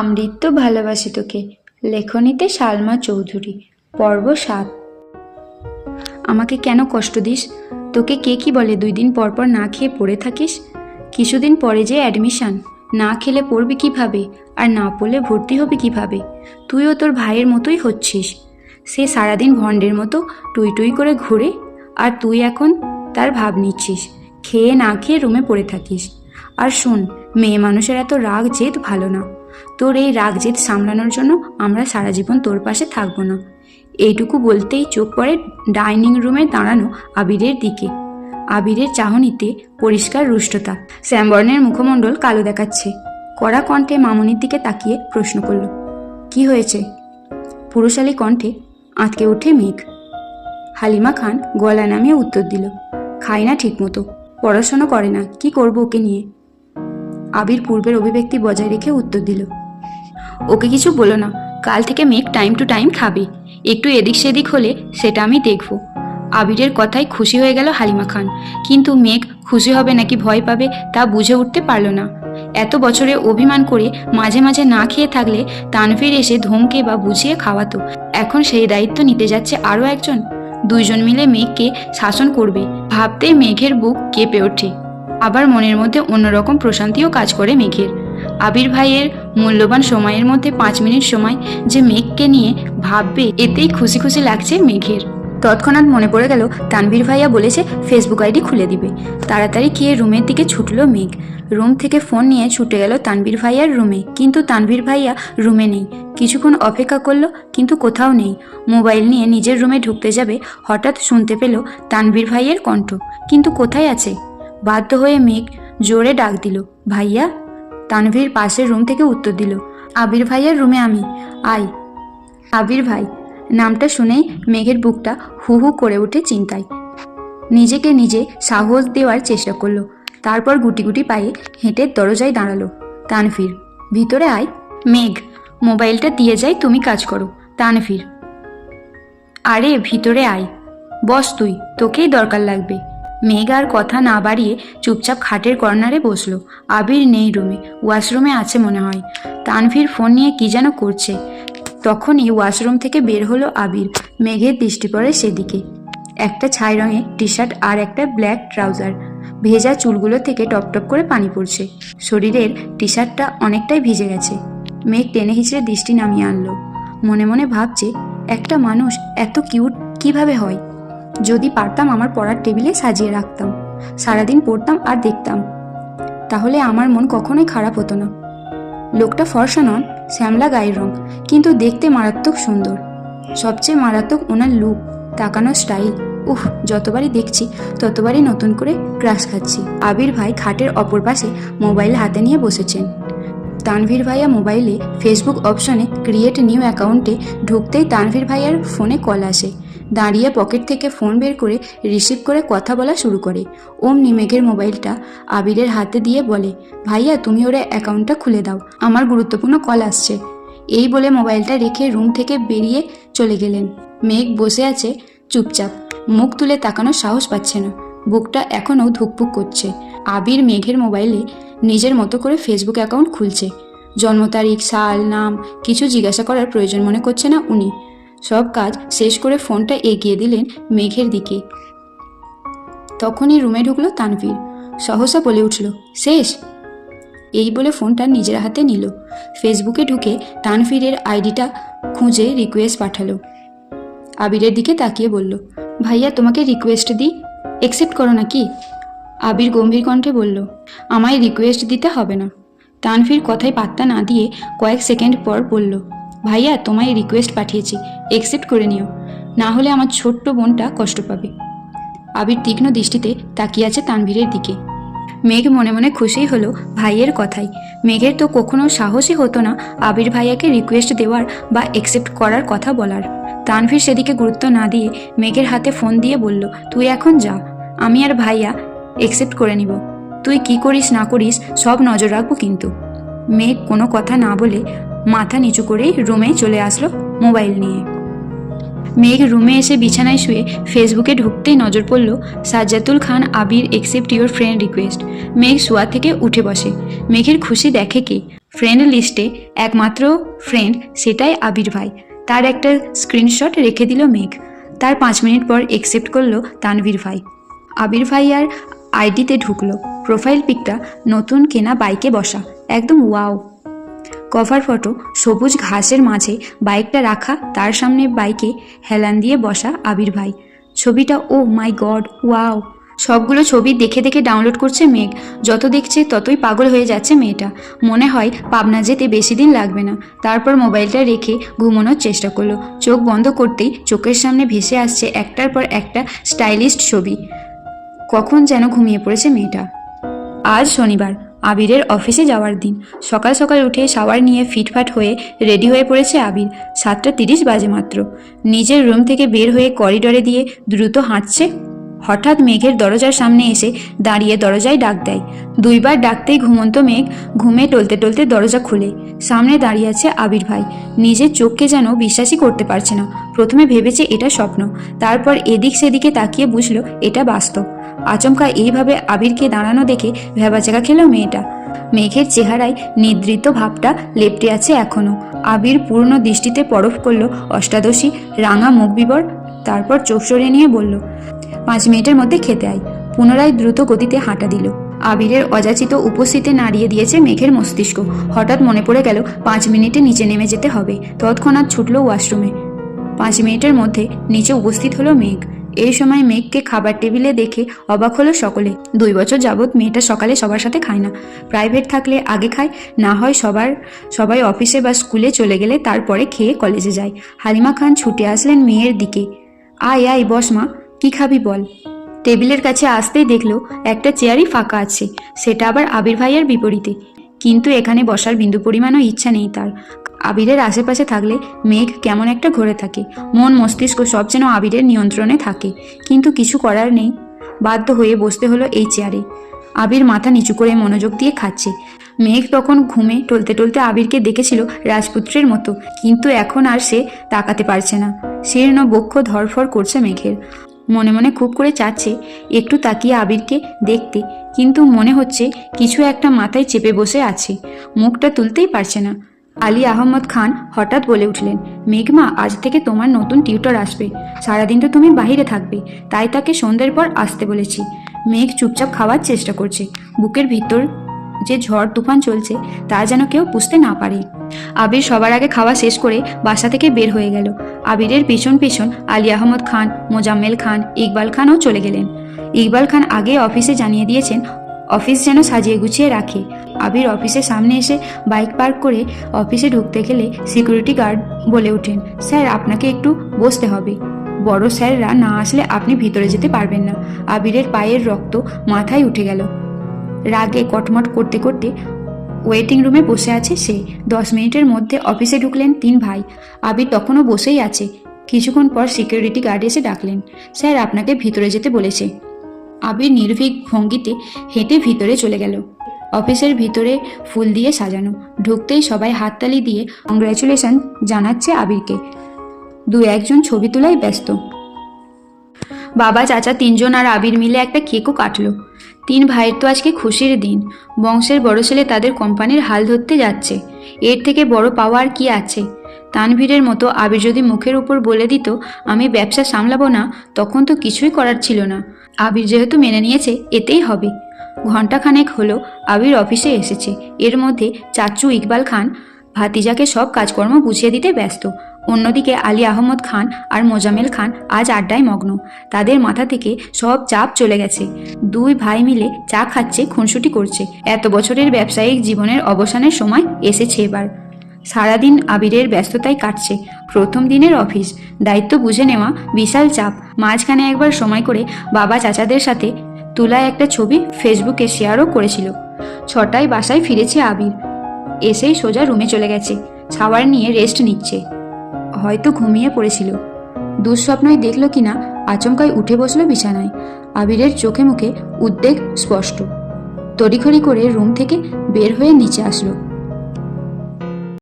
আমৃত্য ভালোবাসি তোকে। লেখনীতে সালমা চৌধুরী, পর্ব সাত। আমাকে কেন কষ্ট দিস? তোকে কে কি বলে দুই দিন পর পর না খেয়ে পড়ে থাকিস? কিছুদিন পরে যে অ্যাডমিশন, না খেলে পড়বি কীভাবে? আর না পড়লে ভর্তি হবে কীভাবে? তুইও তোর ভাইয়ের মতোই হচ্ছিস। সে সারাদিন ভণ্ডের মতো টুই টুই করে ঘুরে, আর তুই এখন তার ভাব নিচ্ছিস, খেয়ে না খেয়ে রুমে পড়ে থাকিস। আর শোন, মেয়ে মানুষের এত রাগ জেদ ভালো না। তোর এই রাগ জেদ সামলানোর জন্য আমরা সারা জীবন তোর পাশে থাকব না। এইটুকু বলতেই চোখ পড়ে ডাইনিং রুমে দাঁড়ানো আবিরের দিকে। আবিরের চাহনিতে পরিষ্কার রুষ্টতা। শ্যামবর্ণের মুখমণ্ডল কালো দেখাচ্ছে। কড়া কণ্ঠে মামনির দিকে তাকিয়ে প্রশ্ন করল, কি হয়েছে? পুরুষালী কণ্ঠে আঁতকে ওঠে মেঘ। হালিমা খান গলা নামিয়ে উত্তর দিল খায় না ঠিকমতো, পড়াশোনা করে না, কি করব ওকে নিয়ে? আবির পূর্বের অভিব্যক্তি বজায় রেখে উত্তর দিল, ওকে কিছু বলো না, কাল থেকে মেঘ টাইম টু টাইম খাবে, একটু এদিক সেদিক হলে সেটা আমি দেখব। আবিরের কথায় খুশি হয়ে গেল হালিমা খান, কিন্তু মেঘ খুশি হবে নাকি ভয় পাবে তা বুঝে উঠতে পারল না। এত বছরে অভিমান করে মাঝে মাঝে না খেয়ে থাকলে তানভীর এসে ধমকে বা বুঝিয়ে খাওয়াতো। এখন সেই দায়িত্ব নিতে যাচ্ছে আরও একজন। দুইজন মিলে মেঘকে শাসন করবে। ভাবতেই মেঘের বুক কেঁপে ওঠে। আবার মনের মধ্যে অন্যরকম প্রশান্তিও কাজ করে মেঘের। আবির ভাইয়ের মূল্যবান সময়ের মধ্যে পাঁচ মিনিট সময় যে মেঘকে নিয়ে ভাববে, এতেই খুশি খুশি লাগছে মেঘের। তৎক্ষণাৎ মনে পড়ে গেল, তানভীর ভাইয়া বলেছে, ফেসবুক আইডি খুলে দিবে। তাড়াতাড়ি গিয়ে রুমের দিকে ছুটলো মেঘ। রুম থেকে ফোন নিয়ে ছুটে গেল তানভীর ভাইয়ার রুমে। কিন্তু তানভীর ভাইয়া রুমে নেই। কিছুক্ষণ অপেক্ষা করল, কিন্তু কোথাও নেই। মোবাইল নিয়ে নিজের রুমে ঢুকতে যাবে, হঠাৎ শুনতে পেল তানভীর ভাইয়ের কণ্ঠ। কিন্তু কোথায় আছে? বাধ্য হয়ে মেঘ জোরে ডাক দিল, ভাইয়া! তানভীর পাশের রুম থেকে উত্তর দিল, আবির ভাইয়ার রুমে আমি, আয়। আবির ভাই? নামটা শুনেই মেঘের বুকটা হু হু করে ওঠে চিন্তায়। নিজেকে নিজে সাহস দেওয়ার চেষ্টা করল, তারপর গুটি গুটি পায়ে হেঁটে দরজায় দাঁড়াল তানভীর। ভিতরে আয়। মেঘ, মোবাইলটা দিয়ে যাই, তুমি কাজ করো। তানভীর। আরে, ভিতরে আয়। বস তুই, তোকেই দরকার লাগবে। মেঘ আর কথা না বাড়িয়ে চুপচাপ খাটের কর্নারে বসল। আবির নেই রুমে, ওয়াশরুমে আছে মনে হয়। তানভীর ফোন নিয়ে কি যেন করছে। তখনই ওয়াশরুম থেকে বের হলো আবির, মেঘের দৃষ্টি পড়ে সেদিকে। একটা ছাই রঙের টি শার্ট আর একটা ব্ল্যাক ট্রাউজার। ভেজা চুলগুলো থেকে টপ টপ করে পানি পড়ছে। শরীরের টি শার্টটা অনেকটাই ভিজে গেছে। মেঘ টেনে হিচড়ে দৃষ্টি নামিয়ে আনলো। মনে মনে ভাবছে, একটা মানুষ এত কিউট কীভাবে হয়? যদি পারতাম আমার পড়ার টেবিলে সাজিয়ে রাখতাম, সারাদিন পড়তাম আর দেখতাম। তাহলে আমার মন কখনোই খারাপ হতো না। লোকটা ফর্সা নন, শ্যামলা গায়ের রং, কিন্তু দেখতে মারাত্মক সুন্দর। সবচেয়ে মারাত্মক ওনার লুক, তাকানোর স্টাইল। উহ যতবারই দেখছি, ততবারই নতুন করে ক্রাশ খাচ্ছি। আবির ভাই খাটের অপর পাশে মোবাইল হাতে নিয়ে বসেছেন। তানভীর ভাইয়া মোবাইলে ফেসবুক অপশনে ক্রিয়েট নিউ অ্যাকাউন্টে ঢুকতেই তানভীর ভাইয়ার ফোনে কল আসে। দাঁড়িয়ে পকেট থেকে ফোন বের করে রিসিভ করে কথা বলা শুরু করে। ওম নিমেঘের মোবাইলটা আবিরের হাতে দিয়ে বলে, ভাইয়া, তুমি ওরা অ্যাকাউন্টটা খুলে দাও। আমার গুরুত্বপূর্ণ কল আসছে। এই বলে মোবাইলটা রেখে রুম থেকে বেরিয়ে চলে গেলেন। মেঘ বসে আছে চুপচাপ। মুখ তুলে তাকানোর সাহস পাচ্ছে না। বুকটা এখনও ধুকপুক করছে। আবির মেঘের মোবাইলে নিজের মতো করে ফেসবুক অ্যাকাউন্ট খুলছে। জন্ম তারিখ, সাল, নাম কিছু জিজ্ঞাসা করার প্রয়োজন মনে করছে না উনি। সব কাজ শেষ করে ফোনটা এগিয়ে দিলেন মেঘের দিকে। তখনই রুমে ঢুকলো তানভীর। সহসা বলে উঠল, শেষ? এই বলে ফোনটা নিজের হাতে নিল। ফেসবুকে ঢুকে তানভীরের আইডিটা খুঁজে রিকোয়েস্ট পাঠালো। আবিরের দিকে তাকিয়ে বলল, ভাইয়া, তোমাকে রিকোয়েস্ট দিই? একসেপ্ট করো নাকি? আবির গম্ভীর কণ্ঠে বলল, আমায় রিকোয়েস্ট দিতে হবে না। তানভীর কথায় পাত্তা না দিয়ে কয়েক সেকেন্ড পর বলল ভাইয়া, তোমায় রিকোয়েস্ট পাঠিয়েছি। একসেপ্ট করে নিও। না হলে আমার ছোট্ট বোনটা কষ্ট পাবে। আবির তীক্ষ্ণ দৃষ্টিতে তাকিয়ে আছে তানভীরের দিকে। মেঘ মনে মনে খুশি হলো ভাইয়ের কথাই মেঘের তো কখনো সাহসই হতো না আবির ভাইয়াকে রিকোয়েস্ট দেওয়ার বা একসেপ্ট করার কথা বলার। তানভীর সেদিকে গুরুত্ব না দিয়ে মেঘের হাতে ফোন দিয়ে বলল, তুই এখন যা। আমি আর ভাইয়া একসেপ্ট করে নিব। তুই কি করিস না করিস সব নজর রাখব কিন্তু। মেঘ কোনো কথা না বলে মাথা নিচু করেই রুমে চলে আসলো মোবাইল নিয়ে। মেঘ রুমে এসে বিছানায় শুয়ে ফেসবুকে ঢুকতেই নজর পড়ল Sajjatul Khan Abir accept your friend request মেঘ শোয়া থেকে উঠে বসে। মেঘের খুশি দেখে কি? ফ্রেন্ড লিস্টে একমাত্র ফ্রেন্ড সেটাই আবির ভাই। তার একটা স্ক্রিনশট রেখে দিল মেঘ। তার পাঁচ মিনিট পর একসেপ্ট করল তানভীর ভাই। আবির ভাই আর আইডিতে ঢুকলো। প্রোফাইল পিকটা নতুন কেনা বাইকে বসা। একদম ওয়াও কভার ফটো সবুজ ঘাসের মাঝে বাইকটা রাখা, তার সামনে বাইকে হেলান দিয়ে বসা আবির ভাই। ছবিটা, ও মাই গড, ওয়াও। সবগুলো ছবি দেখে দেখে ডাউনলোড করছে মেঘ। যত দেখছে ততই পাগল হয়ে যাচ্ছে মেয়েটা। মনে হয় পাবনা যেতে বেশি দিন লাগবে না। তারপর মোবাইলটা রেখে ঘুমানোর চেষ্টা করল। চোখ বন্ধ করতেই চোখের সামনে ভেসে আসছে একটার পর একটা স্টাইলিস্ট ছবি। কখন যেন ঘুমিয়ে পড়েছে মেয়েটা। আজ শনিবার। আবিরের অফিসে যাওয়ার দিন। সকাল সকাল উঠে শাওয়ার নিয়ে ফিটফাট হয়ে রেডি হয়ে পড়েছে আবির। সাতটা তিরিশ বাজে মাত্র। নিজের রুম থেকে বের হয়ে করিডরে দিয়ে দ্রুত হাঁটছে। হঠাৎ মেঘের দরজার সামনে এসে দাঁড়িয়ে দরজায় ডাক দেয়। দুইবার ডাকতেই ঘুমন্ত মেঘ ঘুমে টলতে টলতে দরজা খুলে। সামনে দাঁড়িয়ে আছে আবির ভাই। নিজের চোখকে যেন বিশ্বাসই করতে পারছে না। প্রথমে ভেবেছে এটা স্বপ্ন। তারপর এদিক সেদিকে তাকিয়ে বুঝলো এটা বাস্তব। আচমকা এইভাবে আবিরকে দাঁড়ানো দেখে ভেবাচাকা খেল মেয়েটা। মেঘের চেহারায় নিদ্রিত ভাবটা লেপটে আছে এখনও। আবির পূর্ণ দৃষ্টিতে পরফ করল অষ্টাদশী রাঙা মুখ বিবর, তারপর চোখ সরে নিয়ে বলল, পাঁচ মিনিটের মধ্যে খেতে আয়। পুনরায় দ্রুত গতিতে হাঁটা দিল। আবিরের অযাচিত উপস্থিতি নাড়িয়ে দিয়েছে মেঘের মস্তিষ্ক। হঠাৎ মনে পড়ে গেল, পাঁচ মিনিটে নিচে নেমে যেতে হবে। তৎক্ষণাৎ ছুটল ওয়াশরুমে। পাঁচ মিনিটের মধ্যে নিচে উপস্থিত হলো মেঘ। এই সময় মেঘকে খাবার টেবিলে দেখে অবাক হলো সকলে। দুই বছর যাবৎ মেয়েটা সকালে সবার সাথে খায় না। প্রাইভেট থাকলে আগে খায়, না হয় সবার সবাই অফিসে বা স্কুলে চলে গেলে তারপরে খেয়ে কলেজে যায়। হালিমা খান ছুটে আসলেন মেয়ের দিকে। আয় আয়, বস মা, কি খাবি বল। টেবিলের কাছে আসতেই দেখল একটা চেয়ারই ফাঁকা আছে। সেটা আবার আবির ভাইয়ের বিপরীতে। কিন্তু এখানে বসার বিন্দু পরিমাণও ইচ্ছা নেই তার। আবিরের আশেপাশে থাকলে মেঘ কেমন একটা ঘুরে থাকে। মন, মস্তিষ্ক সব যেন আবিরের নিয়ন্ত্রণে থাকে। কিন্তু কিছু করার নেই। বাধ্য হয়ে বসতে হলো এই চেয়ারে। আবির মাথা নিচু করে মনোযোগ দিয়ে খাচ্ছে। মেঘ তখন ঘুমে টলতে টলতে আবিরকে দেখেছিল রাজপুত্রের মতো। কিন্তু এখন আর সে তাকাতে পারছে না। শীর্ণ বক্ষ ধরফর করছে মেঘের। মনে মনে খুব করে চাচ্ছে। একটু তাকিয়ে আবিরকে দেখতে, কিন্তু মনে হচ্ছে কিছু একটা মাথায় চেপে বসে আছে। মুখটা তুলতেই পারছে না। আলী আহমদ খান হঠাৎ বলে উঠলেন, মেঘমা, আজ থেকে তোমার নতুন টিউটর আসবে। সারাদিন তো তুমি বাইরে থাকবে, তাই তাকে সন্ধ্যের পর আসতে বলেছি। মেঘ চুপচাপ খাওয়ার চেষ্টা করছে। বুকের ভিতর যে ঝড় তুফান চলছে, তা যেন কেউ বুঝতে না পারে। আবির সবার আগে খাওয়া শেষ করে বাসা থেকে বের হয়ে গেল। আবিরের পিছন পিছন আলী আহমদ খান, মোজাম্মেল খান, ইকবাল খানও চলে গেলেন। ইকবাল খান আগে অফিসে জানিয়ে দিয়েছেন, অফিস যেন সাজিয়ে গুছিয়ে রাখে। আবির অফিসের সামনে এসে বাইক পার্ক করে অফিসে ঢুকতে গেলে সিকিউরিটি গার্ড বলে ওঠেন, স্যার, আপনাকে একটু বসতে হবে। বড় স্যাররা না আসলে আপনি ভিতরে যেতে পারবেন না। আবিরের পায়ের রক্ত মাথায় উঠে গেল। রাগে কটমট করতে করতে ওয়েটিং রুমে বসে আছে সে। দশ মিনিটের মধ্যে অফিসে ঢুকলেন তিন ভাই। আবির তখনও বসেই আছে। কিছুক্ষণ পর সিকিউরিটি গার্ড এসে ডাকলেন। স্যার, আপনাকে ভিতরে যেতে বলেছে। আবির নির্ভীক ভঙ্গিতে হেঁটে ভিতরে চলে গেল। অফিসের ভিতরে ফুল দিয়ে সাজানো। ঢুকতেই সবাই হাততালি দিয়ে কংগ্রাচুলেশন জানাচ্ছে আবিরকে। দু একজন ছবি তোলায় ব্যস্ত। বাবা, চাচা তিনজন আর আবির মিলে একটা কেকও কাটলো। তিন ভাইয়ের তো আজকে খুশির দিন। বংশের বড় ছেলে তাদের কোম্পানির হাল ধরতে যাচ্ছে। এর থেকে বড় পাওয়া আর কি আছে? তানভীরের মতো আবির যদি মুখের উপর বলে দিত, আমি ব্যবসা সামলাবো না তখন তো কিছুই করার ছিল না। আবির যেহেতু মেনে নিয়েছে, এতেই হবে। ঘণ্টাখানেক হলো আবির অফিসে এসেছে। এর মধ্যে চাচু ইকবাল খান ভাতিজাকে সব কাজকর্ম বুঝিয়ে দিতে ব্যস্ত। অন্যদিকে আলী আহমদ খান আর মোজামেল খান আজ আড্ডায় মগ্ন। তাদের মাথা থেকে সব চাপ চলে গেছে। দুই ভাই মিলে চা খাচ্ছে, খুনসুটি করছে। এত বছরের ব্যবসায়িক জীবনের অবসানের সময় এসেছে এবার। সারাদিন আবিরের ব্যস্ততায় কাটছে। প্রথম দিনের অফিস। দায়িত্ব বুঝে নেওয়া বিশাল চাপ। মাঝখানে একবার সময় করে বাবা চাচাদের সাথে তোলা একটা ছবি ফেসবুকে শেয়ারও করেছিল। ছটায় বাসায় ফিরেছে আবির। এসেই সোজা রুমে চলে গেছে। ছাওয়ার নিয়ে রেস্ট নিচ্ছে। হয়তো ঘুমিয়ে পড়েছিল। দুঃস্বপ্নই দেখল কিনা আচমকায় উঠে বসল বিছানায়। আবিরের চোখে মুখে উদ্বেগ স্পষ্ট। তড়িঘড়ি করে রুম থেকে বের হয়ে নিচে আসলো।